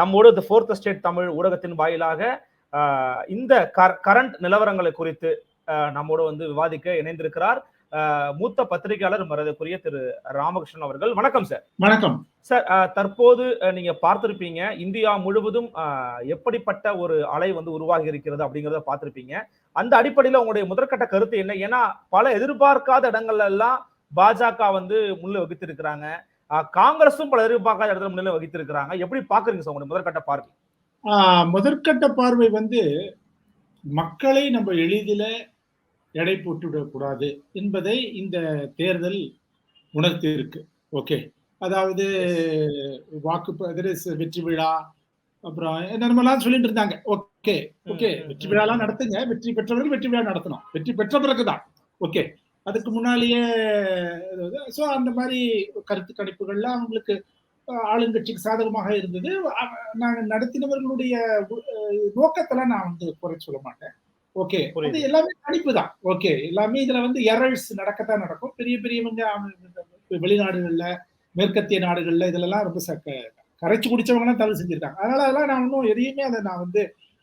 நம்மோடு இந்த fourth state Tamil ஊடகத்தின் வாயிலாக இந்த கரண்ட் நிலவரங்களை குறித்து நம்மோடு வந்து விவாதிக்க இணைந்திருக்கிறார் மூத்த பத்திரிகையாளர் மரியாதைக்குரிய திரு ராமகிருஷ்ணன் அவர்கள். வணக்கம் சார் வணக்கம். சார் தற்போது நீங்க பார்த்திருப்பீங்க இந்தியா முழுவதும் எப்படிப்பட்ட ஒரு அலை வந்து உருவாகி இருக்கிறது அப்படிங்கிறத பார்த்திருப்பீங்க. அந்த அடிப்படையில் உங்களுடைய முதற்கட்ட கருத்து என்ன? ஏன்னா பல எதிர்பார்க்காத இடங்கள்ல எல்லாம் பாஜக வந்து முன்னிலை வகித்திருக்கிறாங்க. காங்கிரஸும் பல எதிர்பார்க்காத இடத்துல முன்னிலை வகித்திருக்கிறாங்க. எப்படி பாக்குறீங்க சார் உங்களுடைய முதற்கட்ட பார்வை? முதற்கட்ட பார்வை வந்து மக்களை நம்ம எளிதில எடை போட்டுவிடக்கூடாது என்பதை இந்த தேர்தல் உணர்த்தி இருக்கு ஓகே. அதாவது வாக்கு வெற்றி விழா அப்புறம் என்னென்னலாம் சொல்லிட்டு இருந்தாங்க. ஓகே. ஓகே. வெற்றி. விழாலாம் நடத்துங்க. வெற்றி பெற்றவர்கள் வெற்றி விழா நடத்தணும். வெற்றி பெற்ற பிறகுதான். ஓகே. அதுக்கு முன்னாலேயே ஸோ அந்த மாதிரி கருத்து கணிப்புகள்லாம் அவங்களுக்கு ஆளுங்கட்சிக்கு சாதகமாக இருந்தது. அ- நாங்க நடத்தினவர்களுடைய நோக்கத்தெல்லாம் நான் வந்து குறை சொல்ல மாட்டேன். ஓகே புரியுது. எல்லாமே கணிப்பு தான். ஓகே எல்லாமே இதுல வந்து எரல்ஸ் நடக்கத்தான் நடக்கும். பெரிய பெரியவங்க வெளிநாடுகள்ல மேற்கத்திய நாடுகள்ல இதுலலாம் ரொம்ப சக்க கரைச்சு குடிச்சவங்கலாம் தவறு செஞ்சிருக்காங்க. அதனால அதெல்லாம் நான் ஒன்றும் எதையுமே அதை நான் வந்து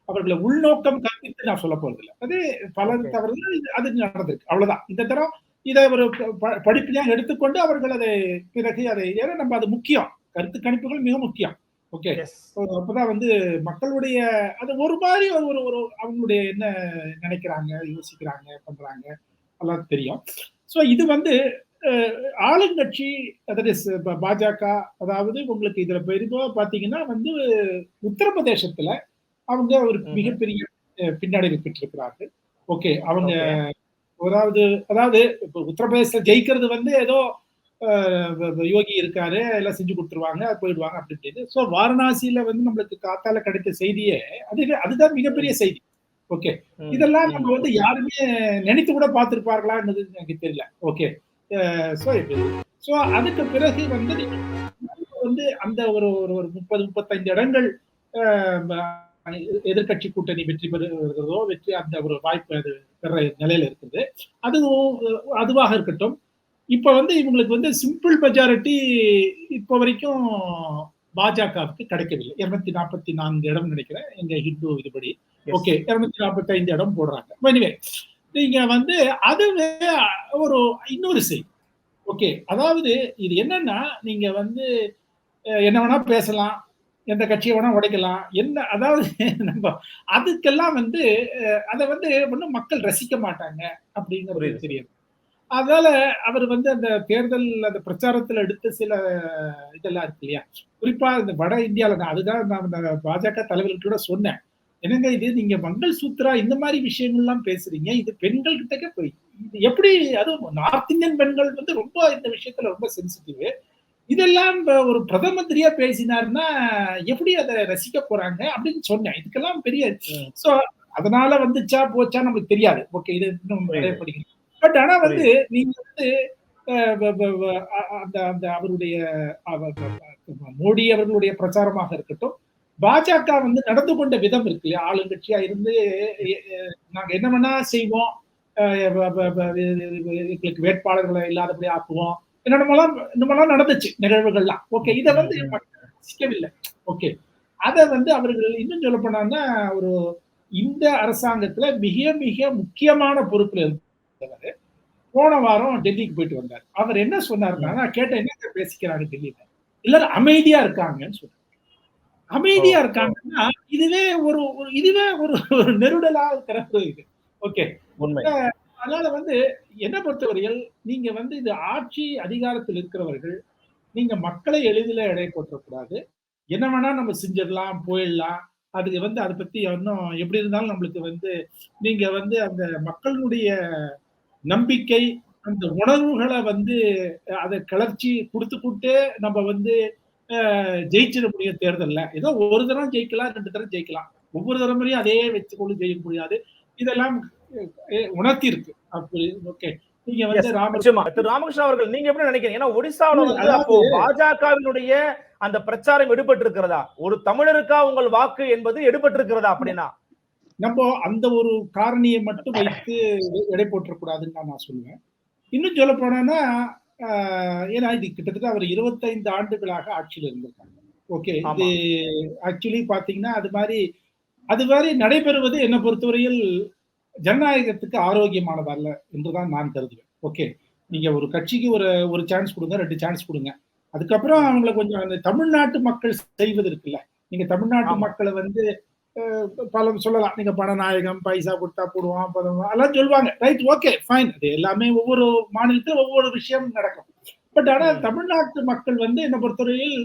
அவர்களை உள்நோக்கம் நான் சொல்ல போறது இல்லை. அது பல. தவறுகள் அது நடந்திருக்கு. அவ்வளவுதான். இந்த தரம் இதை ஒரு ப- படிப்பினையாக எடுத்துக்கொண்டு அவர்கள் அதை பிறகு அதை ஏன்னா நம்ம அது முக்கியம். கருத்து கணிப்புகள் மிக முக்கியம். ஓகே அப்பதான் வந்து மக்களுடைய அது ஒரு மாதிரி ஒரு ஒரு அவங்களுடைய என்ன நினைக்கிறாங்க யோசிக்கிறாங்க பண்றாங்க எல்லாம் தெரியும். ஸோ இது வந்து ஆளுங்கட்சி ச- ப- பாஜக அதாவது உங்களுக்கு இதுல பெரிதா பாத்தீங்கன்னா வந்து உத்தரப்பிரதேசத்துல அவங்க ஒரு. மிகப்பெரிய பின்னடைவு பெற்றிருக்கிறார்கள் ஓகே அவங்க. அதாவது அதாவது இப்ப உத்தரப்பிரதேசத்துல ஜெயிக்கிறது வந்து ஏதோ யோகி இருக்காரு எல்லாம் செஞ்சு கொடுத்துருவாங்க போயிடுவாங்க அப்படி இப்படின்னு. ஸோ வாரணாசியில வந்து நம்மளுக்கு காத்தால கிடைத்த செய்தியே அது அதுதான் மிகப்பெரிய செய்தி. ஓகே. இதெல்லாம். நம்ம வந்து யாருமே நினைத்து கூட பார்த்திருப்பார்களான்றது எனக்கு தெரியல. ஓகே. ஸோ ஸோ அதுக்கு பிறகு வந்து வந்து அந்த ஒரு ஒரு ஒரு முப்பது முப்பத்தைந்து இடங்கள் எதிர்கட்சி கூட்டணி வெற்றி பெறுகிறதோ வெற்றி அந்த ஒரு வாய்ப்பு அது பெற நிலையில இருக்குது. அதுவும் அதுவாக இருக்கட்டும். இப்ப வந்து இவங்களுக்கு வந்து சிம்பிள் மெஜாரிட்டி இப்போ வரைக்கும் பாஜகவுக்கு கிடைக்கவில்லை. இருநூத்தி நாற்பத்தி நான்கு இடம் நினைக்கிறேன். எங்க ஹிந்து இதுபடி. ஓகே இருநூத்தி நாற்பத்தி ஐந்து இடம் போடுறாங்க. எனிவே நீங்க வந்து அதுவே ஒரு இன்னொரு செய்தி ஓகே அதாவது இது என்னன்னா நீங்க வந்து என்ன வேணா பேசலாம். எந்த கட்சியை வேணா உடைக்கலாம். என்ன அதாவது நம்ம அதுக்கெல்லாம் வந்து அதை வந்து ஒன்றும் மக்கள் ரசிக்க மாட்டாங்க அப்படிங்கிறது. தெரியும். அதனால அவர் வந்து அந்த தேர்தல் அந்த பிரச்சாரத்துல எடுத்த சில இதெல்லாம் இருக்கு இல்லையா? குறிப்பா இந்த வட இந்தியால நான் அதுதான் நான் இந்த பாஜக தலைவர்கள் கூட சொன்னேன். என்னங்க இது? நீங்க மங்கள் சூத்ரா இந்த மாதிரி விஷயங்கள்லாம் பேசுறீங்க. இது பெண்கள் கிட்டக்க போய் இது எப்படி அதுவும் நார்த் இந்தியன் பெண்கள் வந்து ரொம்ப இந்த விஷயத்துல ரொம்ப சென்சிட்டிவ் இதெல்லாம் ஒரு பிரதம மந்திரியா பேசினாருன்னா எப்படி அதை ரசிக்க போறாங்க அப்படின்னு சொன்னேன். இதுக்கெல்லாம் பெரிய. சோ அதனால வந்துச்சா போச்சா நமக்கு தெரியாது. ஓகே இது இன்னும் படிக்கணும் பட் ஆனா வந்து நீங்க வந்து அந்த அந்த அவருடைய மோடி அவர்களுடைய பிரச்சாரமாக இருக்கட்டும் பாஜக வந்து நடந்து கொண்ட விதம் இருக்கு இல்லையா? ஆளுங்கட்சியா இருந்து நாங்க என்ன வேணா செய்வோம். எங்களுக்கு வேட்பாளர்களை இல்லாதபடி ஆக்குவோம். என்னென்னமெல்லாம் இன்னமெல்லாம் நடந்துச்சு நிகழ்வுகள்லாம். ஓகே இதை வந்து ரசிக்கவில்லை ஓகே அதை வந்து அவர்கள் இன்னும் சொல்ல போனாங்கன்னா ஒரு இந்த அரசாங்கத்துல மிக மிக முக்கியமான பொறுப்புல இருந்தவர் போன வாரம் டெல்லிக்கு போயிட்டு வந்தார். அவர் என்ன சொன்னாருன்னா நான் கேட்டேன் என்ன பேசிக்கிறாங்க டெல்லியில? எல்லாரும் அமைதியா இருக்காங்கன்னு சொன்னார். அமைதியா. இருக்காங்கன்னா இதுவே ஒரு ஒரு- இதுவே ஒரு நெருடலா இருக்கிற இது. ஓகே அதனால வந்து என்ன பொறுத்தவரையில் நீங்க வந்து இது ஆட்சி அதிகாரத்தில் இருக்கிறவர்கள் நீங்க மக்களை எளிதில் எடை போற்றக்கூடாது. என்ன வேணா நம்ம செஞ்சிடலாம் போயிடலாம். அதுக்கு வந்து அதை பத்தி இன்னும் எப்படி இருந்தாலும் நம்மளுக்கு வந்து நீங்க வந்து அந்த மக்களுடைய நம்பிக்கை அந்த உணர்வுகளை வந்து அதை கிளர்ச்சி கொடுத்து கொடுத்து நம்ம வந்து ஜெயிச்சிட முடியும் தேர்தலில். ஏதோ ஒரு தரம் ஜெயிக்கலாம் ரெண்டு தரம் ஜெயிக்கலாம். ஒவ்வொரு தலைமுறையும் அதே வச்சுக்கொண்டு ஜெயிக்க முடியாது. இதெல்லாம் உணர்த்தி இருக்கு அப்படி ஓகே நீங்க வந்து ராமகிருஷ்ணன் அவர்கள் நீங்க எப்படி நினைக்கிறீங்க? ஏன்னா ஒடிசாவுல வந்து அப்போ பாஜகவினுடைய அந்த பிரச்சாரம் எடுபட்டு இருக்கிறதா ஒரு தமிழருக்கா உங்கள் வாக்கு என்பது எடுபட்டு இருக்கிறதா அப்படின்னா? நம்ம அந்த ஒரு காரணியை மட்டும் வைத்து எடை போட்டக்கூடாதுன்னு தான் நான் சொல்லுவேன். இன்னும் சொல்ல போனேன்னா ஏன்னா இது கிட்டத்தட்ட அவர் இருபத்தைந்து ஆண்டுகளாக ஆட்சியில் இருந்திருக்காங்க. ஓகே இது ஆக்சுவலி பாத்தீங்கன்னா அது மாதிரி அது மாதிரி நடைபெறுவது என்னை பொறுத்தவரையில் ஜனநாயகத்துக்கு ஆரோக்கியமானதல்ல என்றுதான் நான் கருதுவேன். ஓகே நீங்க ஒரு கட்சிக்கு ஒரு ஒரு சான்ஸ் கொடுங்க ரெண்டு சான்ஸ் கொடுங்க. அதுக்கப்புறம் அவங்கள கொஞ்சம் அந்த தமிழ்நாட்டு மக்கள் செய்வது இருக்குல்ல நீங்க தமிழ்நாட்டு. மக்களை வந்து பல சொல்லலாம். நீங்க பணநாயகம் பைசா கொடுத்தா போடுவான் அதெல்லாம் சொல்லுவாங்க. ரைட் ஓகே ஃபைன் அது எல்லாமே ஒவ்வொரு மாநிலத்திலும் ஒவ்வொரு விஷயம் நடக்கும். பட் ஆனா ம். தமிழ்நாட்டு மக்கள் வந்து என்னை பொறுத்தவரையில்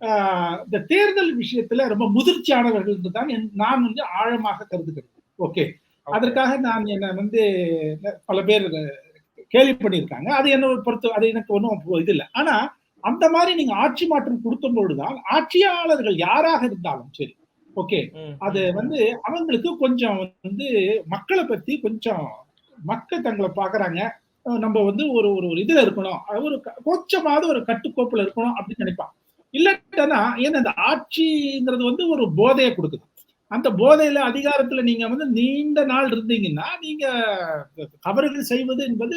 ஆஹ், இந்த தேர்தல் விஷயத்துல ரொம்ப முதிர்ச்சியானவர்கள் தான் நான் வந்து ஆழமாக கருதுகிறேன். ஓகே அதற்காக நான் என்ன வந்து பல பேர் கேள்வி பண்ணியிருக்காங்க. அது என்ன பொறுத்த அது எனக்கு ஒன்றும் இது இல்லை. ஆனா அந்த மாதிரி நீங்க ஆட்சி மாற்றம் கொடுக்கும் பொழுதுதான் ஆட்சியாளர்கள் யாராக இருந்தாலும் சரி ஓகே அது வந்து அவங்களுக்கு கொஞ்சம் வந்து மக்களை பத்தி கொஞ்சம் மக்கள் தங்களை பாக்குறாங்க நம்ம வந்து ஒரு ஒரு ஒரு இதுல இருக்கணும். ஒரு கொஞ்சமாவது ஒரு கட்டுக்கோப்புல இருக்கணும் அப்படின்னு நினைப்பான் இல்லட்டனா ஏன்னா அந்த ஆட்சிங்கிறது வந்து ஒரு போதையை கொடுக்குது. அந்த போதையில அதிகாரத்துல நீங்க வந்து நீண்ட நாள் இருந்தீங்கன்னா நீங்க தவறுகள் செய்வது என்பது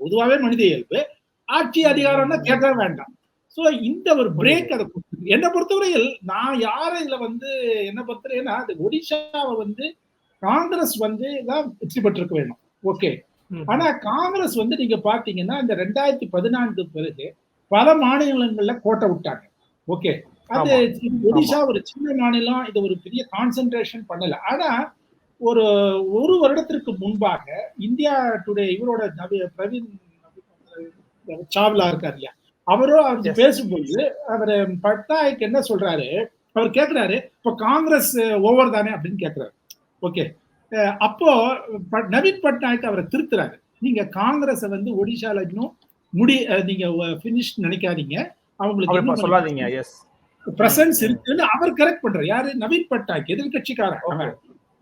பொதுவாகவே மனித இயல்பு. ஆட்சி அதிகாரம்னா கேட்க வேண்டாம். சோ இந்த ஒரு பிரேக் அதை. என்னை பொறுத்தவரையில் நான் யார இதுல வந்து என்ன பொறுத்தவரைன்னா அது ஒடிஷாவை வந்து காங்கிரஸ் வந்து தான் வெற்றி பெற்றிருக்க வேணும் ஓகே. ஆனா காங்கிரஸ் வந்து நீங்க பாத்தீங்கன்னா இந்த ரெண்டாயிரத்தி பதினான்கு பிறகு பல மாநிலங்கள்ல கோட்டை விட்டாங்க. ஓகே அது ஒடிஷா ஒரு சின்ன மாநிலம் இது ஒரு பெரிய கான்சென்ட்ரேஷன் பண்ணல. ஆனா ஒரு ஒரு வருடத்திற்கு முன்பாக இந்தியா டுடே இவரோட பிரவீன் சாவ்லா இருக்கார் இல்லையா? அவரும் அவர். பேசும்போது அவர் பட்நாயக் என்ன சொல்றாரு? அவர் கேக்குறாரு இப்ப காங்கிரஸ் ஓவர் தானே? அப்படின்னு கேக்குறாரு. ஓகே. அப்போ நவீன் பட்நாயக் அவரை திருத்துறாரு. நீங்க காங்கிரஸ் வந்து ஒடிஷால இன்னும் முடி நீங்க பினிஷ் நினைக்காதீங்க. அவங்களுக்கு சொல்லாதீங்க. எஸ் பிரசன்ஸ் இருக்குன்னு அவர் கரெக்ட் பண்றாரு. யாரு? நவீன் பட்நாயக் எதிர்கட்சிக்காரன்.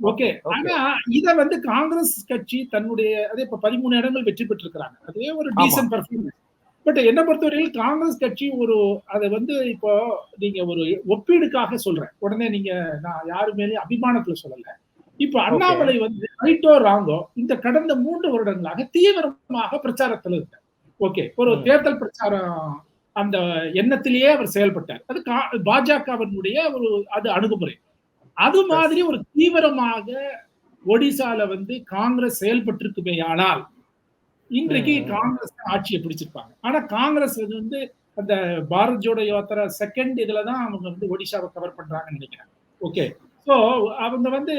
ஓகே. ஆனா இத வந்து காங்கிரஸ் கட்சி தன்னுடைய அதே இப்ப பதிமூணு இடங்கள் வெற்றி பெற்றிருக்கிறாங்க. அதுவே ஒரு. டீசன்ட் பர்ஃபார்மன்ஸ் பட் என்ன பொறுத்தவரையில் காங்கிரஸ் கட்சி ஒரு அதை வந்து இப்போ நீங்க ஒரு ஒப்பீடுக்காக சொல்றேன். உடனே நீங்க நான் யாரு மேலேயும் அபிமானத்துல சொல்லல. இப்ப அண்ணாமலை வந்து ரைட்டோ ராங்கோ இந்த கடந்த மூன்று வருடங்களாக தீவிரமாக பிரச்சாரத்துல இருக்கார். ஓகே. ஒரு. தேர்தல் பிரச்சாரம் அந்த எண்ணத்திலேயே அவர் செயல்பட்டார். அது பாஜகவினுடைய ஒரு அது அணுகுமுறை. அது மாதிரி ஒரு தீவிரமாக ஒடிசால வந்து காங்கிரஸ் செயல்பட்டிருக்குமே ஆனால் இன்றைக்கு. காங்கிரஸ் ஆட்சியை பிடிச்சிருப்பாங்க. ஆனா காங்கிரஸ் வந்து அந்த பாரத் ஜோடோ யாத்திரா செகண்ட் இதுல தான் அவங்க வந்து ஒடிசாவை கவர் பண்றாங்கன்னு நினைக்கிறேன். ஓகே ஸோ அவங்க வந்து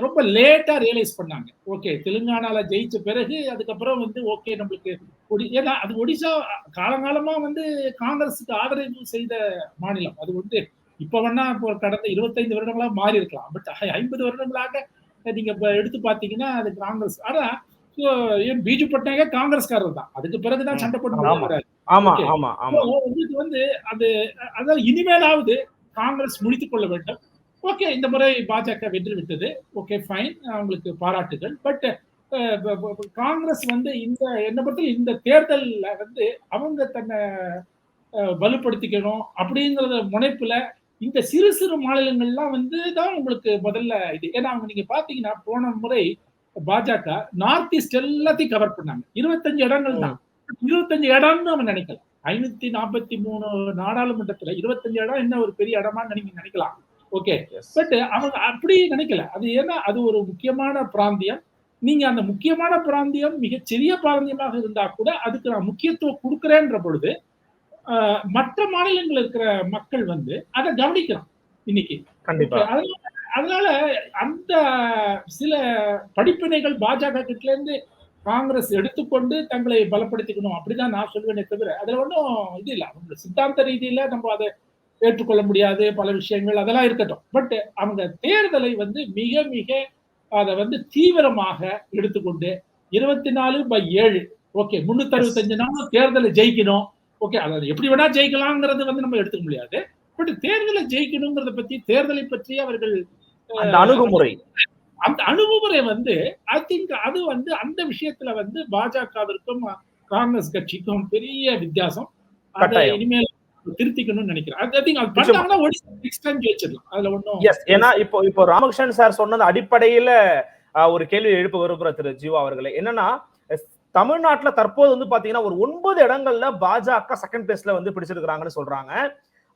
ரொம்ப லேட்டா ரியலைஸ் பண்ணாங்க. ஓகே தெலுங்கானால ஜெயிச்ச பிறகு அதுக்கப்புறம் வந்து ஓகே நம்மளுக்கு ஒடி- ஏன்னா அது ஒடிசா காலங்காலமா வந்து காங்கிரஸுக்கு ஆதரவு செய்த மாநிலம். அது வந்து இப்ப வேணா இப்போ கடந்த இருபத்தைந்து வருடங்களா மாறி இருக்கலாம். பட் ஐம்பது வருடங்களாக நீங்க இப்ப எடுத்து பாத்தீங்கன்னா அது காங்கிரஸ். ஆனா so, ஏன் பிஜு பட்நாயக காங்கிரஸ்காரர் தான். அதுக்கு பிறகுதான் சண்டை போட்டு ஆமா. ஆமா. ஆமா. உங்களுக்கு வந்து அது அதாவது இனிமேலாவது காங்கிரஸ் முடித்துக் கொள்ள வேண்டும். ஓகே இந்த முறை பாஜக வெற்றி விட்டது ஓகே ஃபைன் அவங்களுக்கு பாராட்டுகள். பட் காங்கிரஸ் வந்து இந்த என்ன பொறுத்தவரை இந்த தேர்தல்ல வந்து அவங்க தன்னை வலுப்படுத்திக்கணும் அப்படிங்கிறத முனைப்புல இந்த சிறு சிறு மாநிலங்கள்லாம் வந்து தான் உங்களுக்கு முதல்ல இது. ஏன்னா அவங்க நீங்க பாத்தீங்கன்னா போன முறை பாஜக நார்த் ஈஸ்ட் எல்லாத்தையும் கவர் பண்ணாங்க. இருபத்தஞ்சு இடங்கள் தான். இருபத்தஞ்சு இடம்னு அவன் நினைக்கலாம் ஐநூத்தி நாற்பத்தி மூணு நாடாளுமன்றத்துல இருபத்தஞ்சு இடம் என்ன ஒரு பெரிய இடமா நீங்க நினைக்கலாம். ஓகே. பட் அவங்க அப்படி நினைக்கல. அது ஏன்னா அது ஒரு முக்கியமான பிராந்தியம். நீங்க அந்த முக்கியமான பிராந்தியம் மிகச்சிறிய பிராந்தியமாக இருந்தா கூட அதுக்கு நான் முக்கியத்துவம் கொடுக்குறேன்ற பொழுது மற்ற மாநிலங்கள் இருக்கிற மக்கள் வந்து அதை கவனிக்கிறான் இன்னைக்கு. கண்டிப்பா. அதனால அதனால அந்த சில படிப்பினைகள் பாஜக கிட்ட இருந்து காங்கிரஸ் எடுத்துக்கொண்டு தங்களை பலப்படுத்திக்கணும். அப்படிதான் நான் சொல்வேனே தவிர அதுல ஒன்றும் இது இல்லை. சித்தாந்த ரீதியில நம்ம அதை ஏற்றுக்கொள்ள முடியாது பல விஷயங்கள் அதெல்லாம் இருக்கட்டும். பட் அவங்க தேர்தலை வந்து மிக மிக அதை வந்து தீவிரமாக எடுத்துக்கொண்டு இருபத்தி நாலு பை ஏழு. ஓகே முன்னூத்தி அறுபத்தஞ்சு நாள் தேர்தலை ஜெயிக்கணும். ஓகே அதாவது எப்படி வேணா ஜெயிக்கலாங்கிறது வந்து நம்ம எடுத்துக்க முடியாது. பட் தேர்தலை ஜெயிக்கணுங்கிறத பத்தி தேர்தலை பற்றி அவர்கள் அந்த அணுகுமுறை. அந்த அணுகுமுறை வந்து ஐ திங்க் அது வந்து அந்த விஷயத்துல வந்து பாஜகவிற்கும் காங்கிரஸ் கட்சிக்கும் பெரிய வித்தியாசம். அதை. இனிமேல் திருத்திக்கணும்னு நினைக்கிறேன். எஸ் ஏன்னா இப்போ இப்போ ராமகிருஷ்ணன் சார் சொன்னது அடிப்படையில ஒரு கேள்வி எழுப்ப விரும்புற திரு ஜீவா அவர்களே. என்னன்னா தமிழ்நாட்டுல தற்போது வந்து பாத்தீங்கன்னா ஒரு ஒன்பது இடங்கள்ல பாஜக செகண்ட் பிளேஸ்ல வந்து பிடிச்சிருக்காங்கன்னு சொல்றாங்க.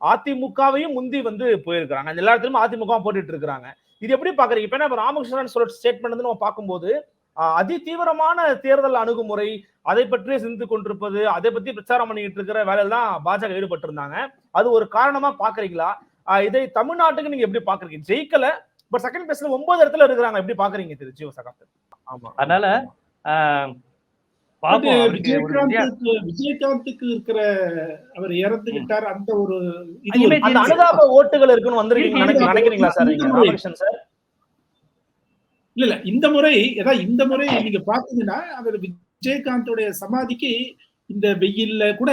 அதிமுகவையும் முந்தி வந்து போயிருக்காங்க அந்த எல்லா இடத்துலயும் அதிமுக போட்டுட்டு இருக்காங்க இது எப்படி பாக்குறீங்க? இப்ப இப்ப ராமகிருஷ்ணன் சொல்ற ஸ்டேட்மெண்ட் வந்து நம்ம பார்க்கும்போது அதி தீவிரமான தேர்தல் அணுகுமுறை அதை பற்றியே சிந்தித்து கொண்டிருப்பது அதை பத்தி பிரச்சாரம் பண்ணிட்டு இருக்கிற வேலையில தான் பாஜக ஈடுபட்டு இருந்தாங்க அது ஒரு காரணமா பாக்குறீங்களா? இதை தமிழ்நாட்டுக்கு நீங்க எப்படி பாக்குறீங்க? ஜெயிக்கல பட் செகண்ட் பிளேஸ்ல ஒன்பது இடத்துல இருக்கிறாங்க. எப்படி பாக்குறீங்க திரு ஜீவ சகாப்தர்? ஆமா. அதனால விஜயகாந்துக்கு இருக்கிற அவர் இறந்துகிட்டார் அந்த ஒரு அனுதாப ஓட்டுகள் இருக்குன்னு வந்திருக்கீங்க. நினைக்க- நினைக்கிறீங்களா சார்? நீங்க ராமகிருஷ்ணன் சார்? இல்ல இல்ல. இந்த முறை ஏதாவது இந்த முறை நீங்க பாத்தீங்கன்னா அவர் விஜயகாந்தோடைய சமாதிக்கு இந்த வெயில்ல கூட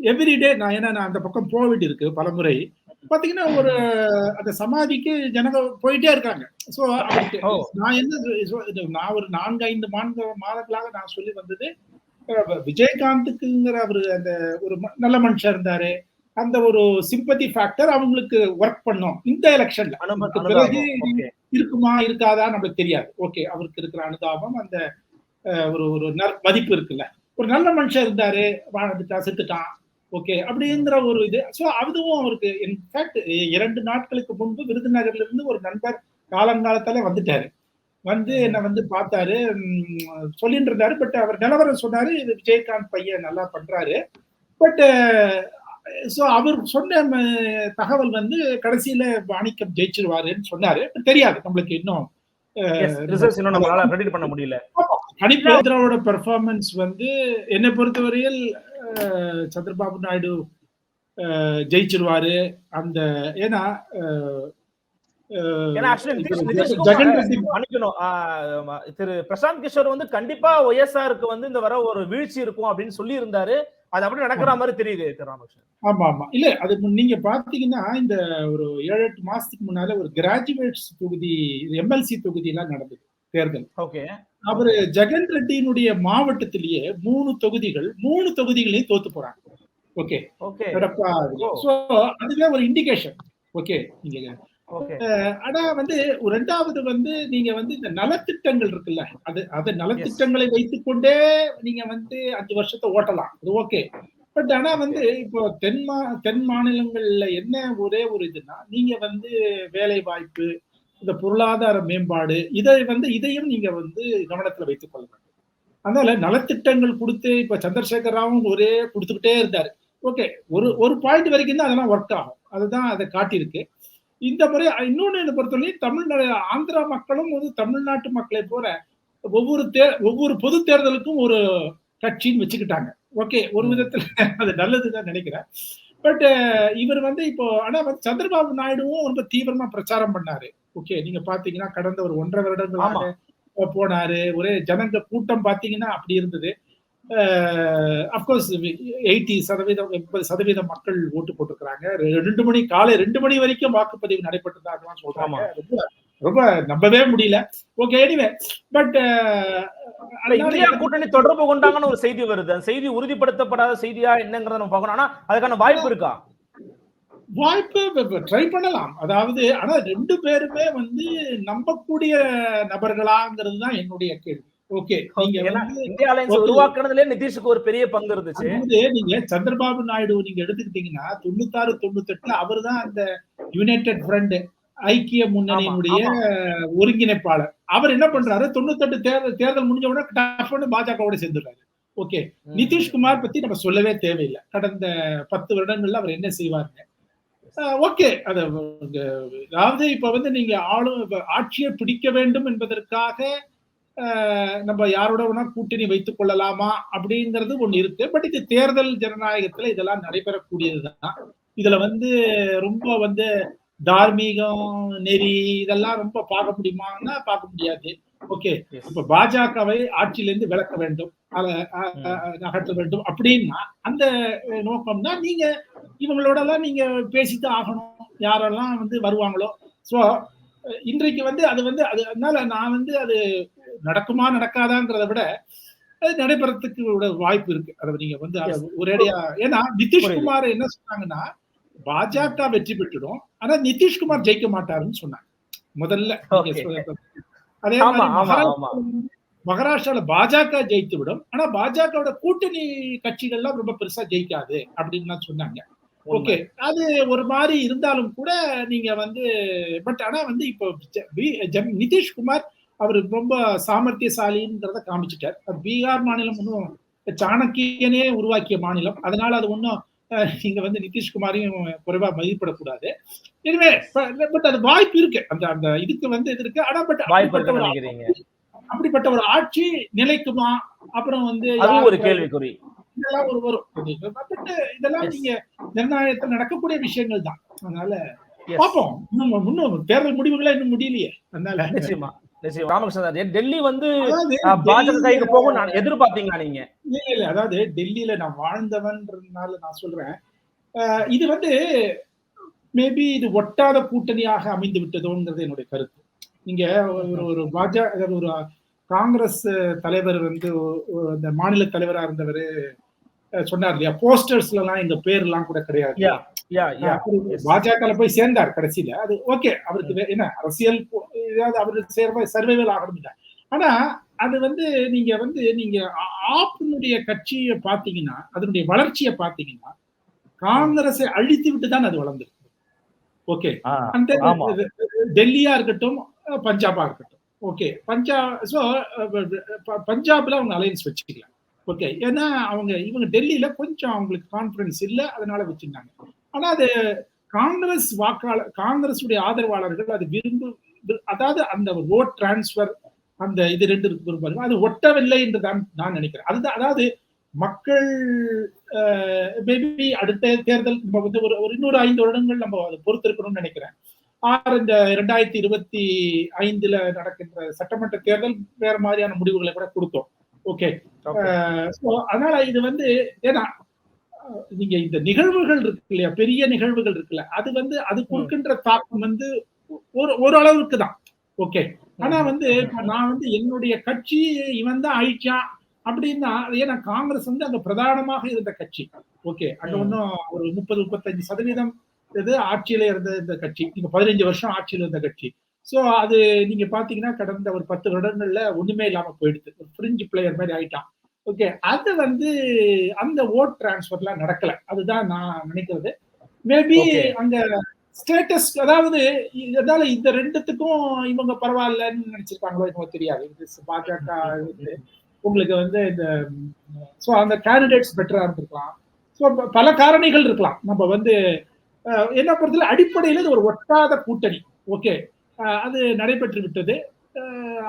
எவ்ரிடே நான் ஏன்னா நான் அந்த பக்கம் போக வேண்டியிருக்கு பல முறை பாத்தீங்கன்னா ஒரு அந்த சமாதிக்கு ஜனங்க போயிட்டே இருக்காங்க. சோ. நான் என்ன நான் ஒரு நான்கு ஐந்து மாத மாதங்களாக நான் சொல்லி வந்தது விஜயகாந்துக்குங்கிற அவரு அந்த ஒரு நல்ல மனுஷன் இருந்தாரு. அந்த ஒரு சிம்பத்தி ஃபேக்டர் அவங்களுக்கு ஒர்க் பண்ணும். இந்த எலெக்ஷன்ல பிறகு இருக்குமா இருக்காதா நம்மளுக்கு தெரியாது. ஓகே அவருக்கு இருக்கிற அனுதாபம் அந்த ஒரு ஒரு நற்- மதிப்பு இருக்குல்ல. ஒரு நல்ல மனுஷன் இருந்தாரு வாழ்ந்துட்டா செத்துட்டான். ஓகே அப்படிங்கிற ஒரு இது. ஸோ அதுவும் அவருக்கு இன்ஃபேக்ட் இரண்டு நாட்களுக்கு முன்பு விருதுநகர்ல இருந்து ஒரு நண்பர் காலங்காலத்தால வந்துட்டாரு. வந்து என்ன வந்து பார்த்தாரு சொல்லிட்டு இருந்தாரு. பட் அவர் நிலவரம் சொன்னாரு இது விஜயகாந்த் பையன் நல்லா பண்றாரு. பட் ஸோ அவர் சொன்ன தகவல் வந்து கடைசியில மாணிக்கம் ஜெயிச்சிருவாருன்னு சொன்னாரு. தெரியாது நம்மளுக்கு இன்னும் பண்ண முடியல. ஹனிபேந்திராவோட பெர்ஃபார்மன்ஸ் வந்து என்னை பொறுத்தவரையில் சந்திரபாபு நாயுடு ஜெயிச்சிருவாரு. அந்த ஏன்னா திரு பிரசாந்த் கிஷோர் வந்து கண்டிப்பா ஒய்எஸ்ஆருக்கு வந்து இந்த வர ஒரு வீழ்ச்சி இருக்கும் அப்படின்னு சொல்லி இருந்தாரு அது அப்படி நடக்கிற மாதிரி தெரியுது திரு ராமகிருஷ்ணன். ஆமா ஆமா. இல்ல அது நீங்க பாத்தீங்கன்னா இந்த ஒரு ஏழு எட்டு மாசத்துக்கு முன்னால ஒரு கிராஜுவேட்ஸ் தொகுதி எம்எல்சி தொகுதி எல்லாம் நடந்தது தேர்தல். ஓகே. அவரு ஜெகன் ரெட்டியினுடைய மாவட்டத்திலேயே மூணு தொகுதிகள் மூணு தொகுதிகளையும் தோத்து போறாங்க. ஓகே. ஓகே. சோ அதுவே ஒரு இண்டிகேஷன் ஓகே நீங்க ஆனா வந்து ரெண்டாவது வந்து நீங்க வந்து இந்த நலத்திட்டங்கள் இருக்குல்ல அது அது நலத்திட்டங்களை வைத்துக்கொண்டே நீங்க வந்து அஞ்சு வருஷத்தை ஓட்டலாம். அது ஓகே. பட் ஆனா வந்து இப்போ தென் மா தென் மாநிலங்கள்ல என்ன ஒரே ஒரு இதுன்னா நீங்க வந்து வேலை வாய்ப்பு இந்த பொருளாதார மேம்பாடு இதை வந்து இதையும் நீங்க வந்து கவனத்துல வைத்துக் கொள்ள வேண்டும். அதனால நலத்திட்டங்கள் கொடுத்து இப்ப சந்திரசேகர் ராவும் ஒரே கொடுத்துக்கிட்டே இருந்தாரு. ஓகே ஒரு ஒரு பாயிண்ட் வரைக்கும் தான் அதெல்லாம் ஒர்க் ஆகும். அதுதான் அதை காட்டியிருக்கு. இந்த முறை இன்னொன்னு என்ன பொறுத்தவரை தமிழ்நாடு ஆந்திரா மக்களும் வந்து தமிழ்நாட்டு மக்களை போல ஒவ்வொரு தே ஒவ்வொரு பொது தேர்தலுக்கும் ஒரு கட்சின்னு வச்சுக்கிட்டாங்க. ஓகே ஒரு விதத்துல அது நல்லதுதான் நினைக்கிறேன். பட் இவர் வந்து இப்போ ஆனா வந்து சந்திரபாபு நாயுடுவும் ரொம்ப தீவிரமா பிரச்சாரம் பண்ணாரு. ஓகே நீங்க பாத்தீங்கன்னா கடந்த ஒரு ஒன்றரை வருடங்களாக போனாரு. ஒரே ஜனங்க கூட்டம் பாத்தீங்கன்னா அப்படி இருந்தது. அப்கோர்ஸ் எயிட்டி சதவீதம் எண்பது சதவீதம் மக்கள் ஓட்டு போட்டிருக்கிறாங்க. ரெண்டு மணி காலை ரெண்டு மணி வரைக்கும் வாக்குப்பதிவு நடைபெற்றதாகலாம் சொல்றாங்க. ரொம்ப ரொம்ப நம்பவே முடியல. ஓகே எனிவே பட் இந்தியா கூட்டணி தொடர்பு கொண்டாங்கன்னு ஒரு செய்தி வருது. அந்த செய்தி உறுதிப்படுத்தப்படாத செய்தியா என்னங்கறத நம்ம பார்க்கணும். ஆனா அதுக்கான வாய்ப்பு இருக்கா? வாய்ப்பு ட்ரை பண்ணலாம். அதாவது ஆனா ரெண்டு பேருமே வந்து நம்பக்கூடிய நபர்களாங்கிறது தான் என்னுடைய கேள்வி. ஓகே இந்தியா அலைன்ஸ் உருவாக்குனதுல நிதிஷுக்கு ஒரு பெரிய பங்கு இருந்துச்சு. நீங்க சந்திரபாபு நாயுடு நீங்க எடுத்துக்கிட்டீங்கன்னா தொண்ணூத்தாறு தொண்ணூத்தெட்டுல அவர் தான் அந்த யுனைடெட் ஃப்ரண்ட் ஐக்கிய முன்னணியினுடைய ஒருங்கிணைப்பாளர். அவர் என்ன பண்றாரு? தொண்ணூத்தெட்டு தேர்தல் தேர்தல் முடிஞ்ச உடனே டஃப்னு பாஜகவோட சேர்ந்துடுறாரு. ஓகே நிதிஷ்குமார் பத்தி நம்ம சொல்லவே தேவையில்லை. கடந்த பத்து வருடங்கள்ல அவர் என்ன செய்வாருங்க ஓகே அது அதாவது இப்ப வந்து நீங்க ஆளும் ஆட்சியை பிடிக்க வேண்டும் என்பதற்காக நம்ம யாரோட வேணா கூட்டணி வைத்துக் கொள்ளலாமா அப்படிங்கிறது ஒண்ணு இருக்கு. பட் இது தேர்தல் ஜனநாயகத்துல இதெல்லாம் நடைபெறக்கூடியதுதான். இதுல வந்து ரொம்ப வந்து தார்மீகம் நெறி இதெல்லாம் ரொம்ப பார்க்க முடியுமான்னா பார்க்க முடியாது. ஓகே இப்ப பாஜகவை ஆட்சியிலிருந்து விளக்க வேண்டும். அதை அகற்ற வேண்டும் அப்படின்னா அந்த நோக்கம்னா நீங்க இவங்களோட எல்லாம் நீங்க பேசித்தான் ஆகணும். யாரெல்லாம் வந்து வருவாங்களோ. ஸோ இன்றைக்கு வந்து அது வந்து அது அதனால நான் வந்து அது நடக்குமா நடக்காதாங்கிறத விட அது நடைபெறத்துக்கு வாய்ப்பு இருக்கு. அதை நீங்க வந்து ஒரேடியா ஏன்னா நிதிஷ்குமார் என்ன சொன்னாங்கன்னா பாஜக வெற்றி பெற்றுடும். ஆனா நிதிஷ்குமார் ஜெயிக்க மாட்டாருன்னு சொன்னாங்க. முதல்ல. அதே மகாராஷ்டிரால பாஜக ஜெயித்து விடும். ஆனா பாஜகவோட கூட்டணி கட்சிகள்லாம் ரொம்ப பெருசா ஜெயிக்காது அப்படின்னு சொன்னாங்க. ஓகே அது ஒரு மாதிரி இருந்தாலும் கூட நீங்க வந்து பட் ஆனா வந்து இப்போ நிதிஷ்குமார் அவர் ரொம்ப சாமர்த்தியசாலின்றத காமிச்சிட்டார். பீகார் மாநிலம் ஒன்றும் சாணக்கியனே உருவாக்கிய மாநிலம். அதனால அது ஒன்றும் நீங்க வந்து நிதிஷ்குமாரையும் குறைவா மதிப்பிடக்கூடாது. எனவே பட் அது வாய்ப்பு இருக்கு. அந்த அந்த இதுக்கு வந்து இது இருக்கு. ஆனா பட் வாய்ப்பு அப்படிப்பட்ட ஒரு ஆட்சி நிலைக்குமா? அப்புறம் வந்து ஒரு கேள்விக்குறி. இதெல்லாம் ஒரு வரும். பட் இதெல்லாம். நீங்க ஜனநாயகத்தில் நடக்கக்கூடிய விஷயங்கள் தான். அதனால. பார்ப்போம் இன்னும் இன்னும் தேர்தல் முடிவுகளே இன்னும் முடியலையே. அதனால நிச்சயமா. ராமகிருஷ்ணன் டெல்லி வந்து அதாவது அஹ், பாஜக டெல்லியில- கைக்கு போகும் நான் எதிர்பார்த்தீங்களா நீங்க? இல்ல இல்ல அதாவது டெல்லியில நான் வாழ்ந்தவன்றதுனால நான் சொல்றேன். இது வந்து மேபி இது ஒட்டாத கூட்டணியாக அமைந்து விட்டதோங்கிறது என்னுடைய கருத்து. நீங்க ஒரு ஒரு பாஜக ஒரு காங்கிரஸ் தலைவர் வந்து இந்த மாநில தலைவரா இருந்தவர் சொன்னார் இல்லையா? போஸ்டர்ஸ்ல எல்லாம் எங்க பேர் எல்லாம் கூட கிடையாது. பாஜக போய் சேர்ந்தார் கடைசியில. அது ஓகே அவருக்கு என்ன அரசியல் ஏதாவது அவருக்கு சேர்வ சர்வைவல் ஆகணும் ஆனா அது வந்து நீங்க வந்து நீங்க ஆப்பினுடைய கட்சியை பாத்தீங்கன்னா அதனுடைய வளர்ச்சியை பாத்தீங்கன்னா காங்கிரஸை அழித்து விட்டு தான் அது வளர்ந்துருக்கு ஓகே டெல்லியா இருக்கட்டும் பஞ்சாபா இருக்கட்டும். ஓகே பஞ்சாப் ஸோ பஞ்சாப்ல அவங்க அலையன்ஸ் வச்சுக்கலாம் ஓகே ஏன்னா அவங்க இவங்க டெல்லியில கொஞ்சம் அவங்களுக்கு கான்பிடன்ஸ் இல்லை அதனால வச்சிருந்தாங்க. ஆனா அது காங்கிரஸ் வாக்காளர் காங்கிரஸ் உடைய ஆதரவாளர்கள் அது விரும்பு அதாவது அந்த ஓட் டிரான்ஸ்ஃபர் அந்த இது ரெண்டு இருக்கு பாருங்க அது ஒட்டவில்லை என்று தான் நான் நினைக்கிறேன். அதுதான் அதாவது மக்கள் மேபி அடுத்த தேர்தல் நம்ம வந்து ஒரு ஒரு இன்னொரு ஐந்து வருடங்கள் நம்ம அதை பொறுத்திருக்கணும்னு நினைக்கிறேன். ஆறு இந்த ரெண்டாயிரத்தி இருபத்தி ஐந்துல நடக்கின்ற சட்டமன்ற தேர்தல் வேற மாதிரியான முடிவுகளை கூட கொடுத்தோம் ஓகே அதனால இது வந்து ஏன்னா நீங்க இந்த நிகழ்வுகள் இருக்கு இல்லையா? பெரிய நிகழ்வுகள் இருக்குல்ல அது வந்து அது கொடுக்கின்ற தாக்கம் வந்து ஒரு ஓரளவுக்கு தான். ஓகே. ஆனா வந்து நான் வந்து என்னுடைய கட்சி இவன் தான் அழிச்சான் அப்படின்னா ஏன்னா காங்கிரஸ் வந்து அங்க பிரதானமாக இருந்த கட்சி. ஓகே. அங்க. ஒன்றும் ஒரு முப்பது முப்பத்தஞ்சு சதவீதம் இது ஆட்சியில இருந்த இந்த கட்சி. நீங்க பதினஞ்சு வருஷம் ஆட்சியில இருந்த கட்சி. சோ அது நீங்க பாத்தீங்கன்னா கடந்த ஒரு பத்து வருடங்கள்ல ஒண்ணுமே இல்லாம போயிடுது. ஒரு ஃப்ரிஞ்சு பிளேயர் மாதிரி ஆயிட்டான். ஓகே அது வந்து அந்த ஓட் டிரான்ஸ்ஃபர்லாம் நடக்கல. அதுதான் நான் நினைக்கிறது. மேபி. அங்க ஸ்டேட்டஸ் அதாவது இதனால இந்த ரெண்டுத்துக்கும் இவங்க பரவாயில்லன்னு நினைச்சிருக்காங்களோ எனக்கு தெரியாது. பாஜக உங்களுக்கு வந்து இந்த ஸோ அந்த கேண்டிடேட்ஸ் பெட்டரா இருந்திருக்கலாம். ஸோ பல காரணிகள் இருக்கலாம். நம்ம வந்து என்ன பொறுத்தல அடிப்படையில் இது ஒரு ஒட்டாத கூட்டணி. ஓகே. அது நடைபெற்று விட்டது.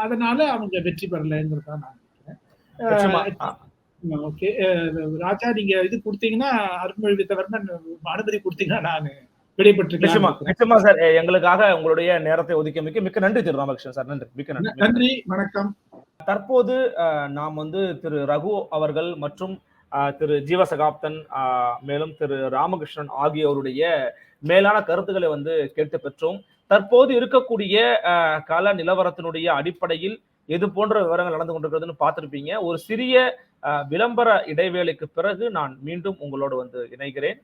அதனால அவங்க வெற்றி பெறலைங்கிறதா நான் ஓகே. ராஜா நீங்க இது கொடுத்தீங்கன்னா அருண்மொழி வித்தவர்மன் அனுமதி கொடுத்தீங்கன்னா நான் நிச்சயமா நிச்சயமா சார். எங்களுக்காக உங்களுடைய நேரத்தை ஒதுக்கி மிக்க மிக்க நன்றி திரு ராமகிருஷ்ணன் சார். நன்றி மிக்க நன்றி. நன்றி வணக்கம். தற்போது நாம் வந்து திரு ரகு அவர்கள் மற்றும் திரு ஜீவசகாப்தன் மேலும் திரு ராமகிருஷ்ணன் ஆகியோருடைய மேலான கருத்துக்களை வந்து கேட்டு பெற்றோம். தற்போது இருக்கக்கூடிய கள நிலவரத்தினுடைய அடிப்படையில் எது போன்ற விவரங்கள் நடந்து கொண்டிருக்கிறதுன்னு பார்த்துருப்பீங்க. ஒரு சிறிய அஹ், விளம்பர இடைவேளைக்கு பிறகு நான் மீண்டும் உங்களோடு வந்து இணைகிறேன்.